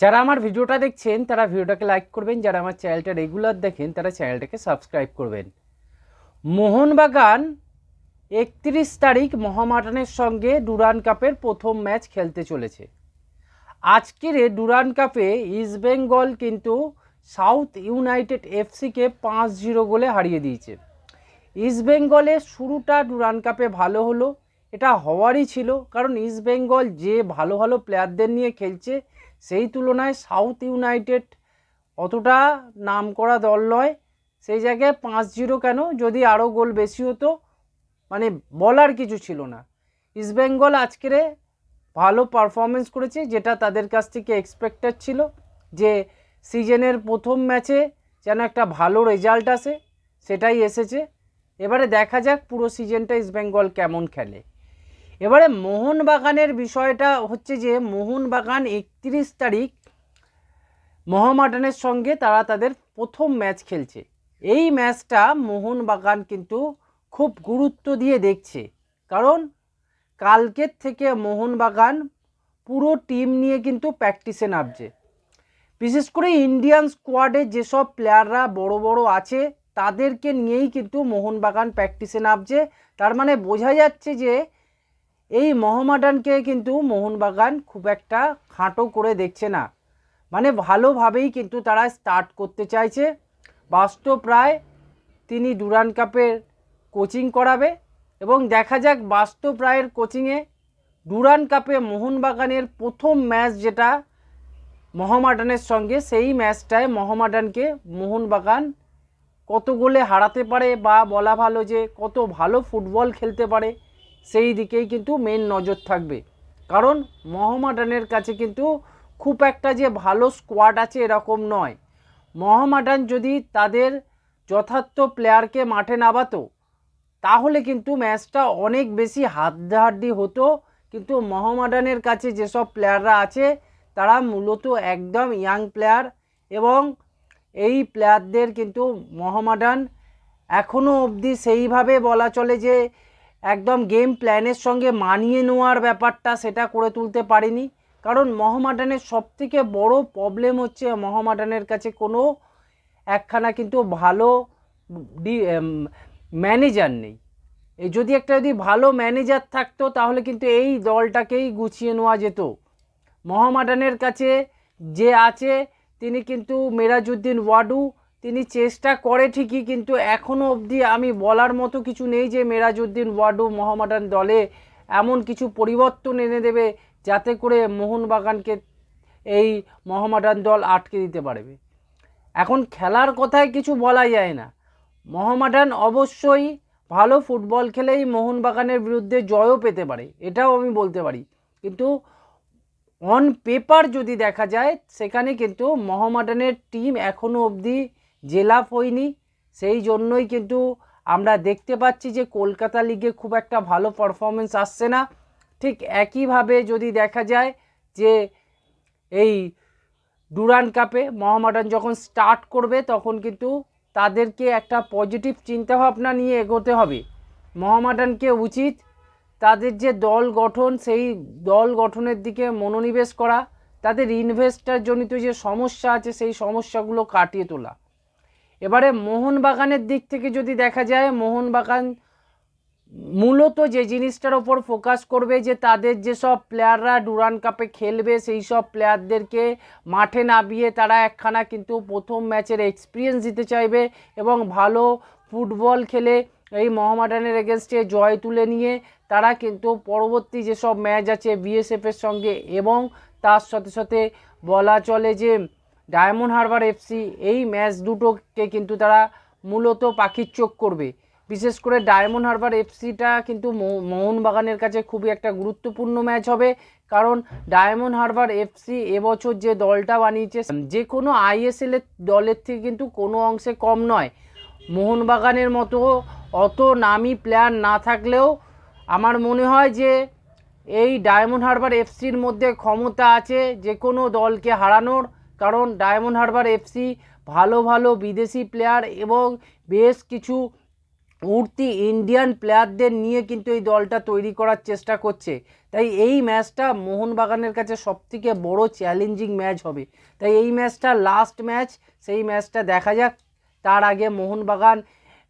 যারা আমার ভিডিওটা দেখছেন, তারা ভিডিওটাকে লাইক করবেন। যারা আমার চ্যানেলটা রেগুলার দেখেন, তারা চ্যানেলটাকে সাবস্ক্রাইব করবেন। মোহনবাগান একত্রিশ তারিখ মহামাটানের সঙ্গে ডুরান কাপের প্রথম ম্যাচ খেলতে চলেছে। আজকের ডুরান কাপে ইস্টবেঙ্গল কিন্তু সাউথ ইউনাইটেড এফসিকে পাঁচ জিরো গোলে হারিয়ে দিয়েছে। ইস্টবেঙ্গলের শুরুটা ডুরান কাপে ভালো হলো। এটা হওয়ারই ছিল, কারণ ইস্টবেঙ্গল যে ভালো ভালো প্লেয়ারদের নিয়ে খেলছে সেই তুলনায় সাউথ ইউনাইটেড অতটা নাম করা দল নয়। সেই জায়গায় পাঁচ জিরো কেন? যদি আরও গোল বেশি হতো মানে বলার কিছু ছিল না। ইস্টবেঙ্গল আজকের ভালো পারফরমেন্স করেছে, যেটা তাদের কাছ থেকে এক্সপেক্টেড ছিল যে সিজনের প্রথম ম্যাচে যেন একটা ভালো রেজাল্ট আসে, সেটাই এসেছে। এবারে দেখা যাক পুরো সিজনটা ইস্টবেঙ্গল কেমন খেলে। এবারে মোহনবাগানের বিষয়টা হচ্ছে যে মোহনবাগান একত্রিশ তারিখ মহামাডানের সঙ্গে তারা তাদের প্রথম ম্যাচ খেলছে। এই ম্যাচটা মোহনবাগান কিন্তু খুব গুরুত্ব দিয়ে দেখছে। কারণ কালকের থেকে মোহনবাগান পুরো টিম নিয়ে কিন্তু প্র্যাকটিসে নামছে। বিশেষ করে ইন্ডিয়ান স্কোয়াডে যেসব প্লেয়াররা বড় বড় আছে, তাদেরকে নিয়েই কিন্তু মোহনবাগান প্র্যাকটিসে নামছে। তার মানে বোঝা যাচ্ছে যে এই মহামাডানকে কিন্তু মোহনবাগান খুব একটা খাঁটো করে দেখছে না। মানে ভালোভাবেই কিন্তু তারা স্টার্ট করতে চাইছে। বাস্তব প্রায় তিনি ডুরান কাপের কোচিং করাবে এবং দেখা যাক বাস্তব রায়ের কোচিংয়ে ডুরান কাপে মোহনবাগানের প্রথম ম্যাচ যেটা মহামাডানের সঙ্গে, সেই ম্যাচটায় মহামাডানকে মোহনবাগান কত গোলে হারাতে পারে বা বলা ভালো যে কত ভালো ফুটবল খেলতে পারে সেই দিকেই কিন্তু মেন নজর থাকবে। কারণ মহামাডানের কাছে কিন্তু খুব একটা যে ভালো স্কোয়াড আছে এরকম নয়। মহামাডান যদি তাদের যথার্থ প্লেয়ারকে মাঠে নামাতো, তাহলে কিন্তু ম্যাচটা অনেক বেশি হাড্ডাহাড্ডি হতো। কিন্তু মহামাডানের কাছে যেসব প্লেয়াররা আছে, তারা মূলত একদম ইয়াং প্লেয়ার এবং এই প্লেয়ারদের কিন্তু মহামাডান এখনও অবধি সেইভাবে বলা চলে যে একদম গেম প্ল্যানের সঙ্গে মানিয়ে নেওয়ার ব্যাপারটা সেটা করে তুলতে পারেনি। কারণ মহামাডানের সবথেকে বড় প্রবলেম হচ্ছে মহামাডানের কাছে কোনো একখানা কিন্তু ভালো ম্যানেজার নেই। যদি একটা যদি ভালো ম্যানেজার থাকতো তাহলে কিন্তু এই দলটাকেই গুছিয়ে নেওয়া যেত। মহামাডানের কাছে যে আছে, তিনি কিন্তু মেরাজউদ্দিন ওয়াডু তিনি চেষ্টা করে ঠিকই, কিন্তু এখনও অবধি আমি বলার মতো কিছু নেই যে মেরাজউদ্দিন ওয়াডু মহামাডান দলে এমন কিছু পরিবর্তন এনে দেবে যাতে করে মোহনবাগানকে এই মহামাডান দল আটকে দিতে পারবে। এখন খেলার কথায় কিছু বলা যায় না। মহামাডান অবশ্যই ভালো ফুটবল খেলেই মোহনবাগানের বিরুদ্ধে জয়ও পেতে পারে, এটাও আমি বলতে পারি। কিন্তু অন পেপার যদি দেখা যায়, সেখানে কিন্তু মহামাডানের টিম এখনও অবধি জেলাপ হয়নি সেই জন্যই কিন্তু আমরা দেখতে পাচ্ছি যে কলকাতা লিগে খুব একটা ভালো পারফরমেন্স আসছে না। ঠিক একইভাবে যদি দেখা যায় যে এই ডুরান কাপে মহামাডান যখন স্টার্ট করবে, তখন কিন্তু তাদেরকে একটা পজিটিভ চিন্তাভাবনা নিয়ে এগোতে হবে। মহামাডানকে উচিত তাদের যে দল গঠন, সেই দল গঠনের দিকে মনোনিবেশ করা, তাদের ইনভেস্টার জনিত যে সমস্যা আছে, সেই সমস্যাগুলো কাটিয়ে তোলা। এবারে মোহনবাগানের দিক থেকে যদি দেখা যায়, মোহনবাগান মূলত যে জিনিসটার ওপর ফোকাস করবে, যে তাদের যেসব প্লেয়াররা ডুরান কাপে খেলবে, সেই সব প্লেয়ারদেরকে মাঠে নামিয়ে তারা একখানা কিন্তু প্রথম ম্যাচের এক্সপিরিয়েন্স দিতে চাইবে এবং ভালো ফুটবল খেলে এই মহামাডানের এগেনস্টে জয় তুলে নিয়ে তারা কিন্তু পরবর্তী যেসব ম্যাচ আছে বিএসএফের সঙ্গে এবং তার সাথে সাথে বলা চলে যে ডায়মন্ড হারবার এফসি এই ম্যাচ দুটোকে কিন্তু তারা মূলত পাখির চোখ করবে। বিশেষ করে ডায়মন্ড হারবার এফসিটা কিন্তু মোহনবাগানের কাছে খুবই একটা গুরুত্বপূর্ণ ম্যাচ হবে। কারণ ডায়মন্ড হারবার এফসি এবছর যে দলটা বানিয়েছে যে কোনো আইএসএলের দলের থেকে কিন্তু কোনো অংশে কম নয়। মোহনবাগানের মতো অত নামি প্লেয়ার না থাকলেও আমার মনে হয় যে এই ডায়মন্ড হারবার এফসির মধ্যে ক্ষমতা আছে যে কোনো দলকে হারানোর। কারণ ডায়মন্ড হারবার এফসি ভালো ভালো বিদেশি প্লেয়ার এবং বেশ কিছু উঠতি ইন্ডিয়ান প্লেয়ারদের নিয়ে কিন্তু এই দলটা তৈরি করার চেষ্টা করছে। তাই এই ম্যাচটা মোহনবাগানের কাছে সবথেকে বড় চ্যালেঞ্জিং ম্যাচ হবে। তাই এই ম্যাচটা লাস্ট ম্যাচ সেই ম্যাচটা দেখা যাক। তার আগে মোহনবাগান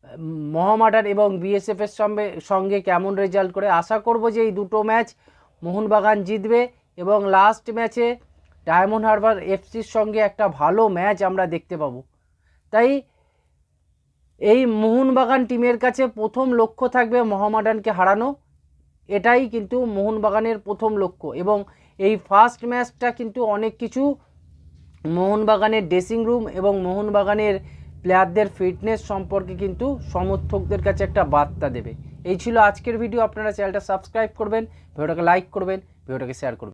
উম, মোহামেডান এবং বিএসএফের সঙ্গে সঙ্গে কেমন রেজাল্ট করে। আশা করব যে এই দুটো ম্যাচ মোহনবাগান জিতবে এবং লাস্ট ম্যাচে ডায়মন্ড হারবার এফসির সঙ্গে একটা ভালো ম্যাচ আমরা দেখতে পাবো। তাই এই মোহনবাগান টিমের কাছে প্রথম লক্ষ্য থাকবে মোহামেডানকে হারানো। এটাই কিন্তু মোহনবাগানের প্রথম লক্ষ্য এবং এই ফার্স্ট ম্যাচটা কিন্তু অনেক কিছু মোহনবাগানের ড্রেসিং রুম এবং মোহনবাগানের প্লেয়ারদের ফিটনেস সম্পর্কে কিন্তু সমর্থকদের কাছে একটা বার্তা দেবে। এই ছিল আজকের ভিডিও। আপনারা চ্যানেলটা সাবস্ক্রাইব করবেন, ভিডিওটাকে লাইক করবেন, ভিডিওটাকে শেয়ার করবেন।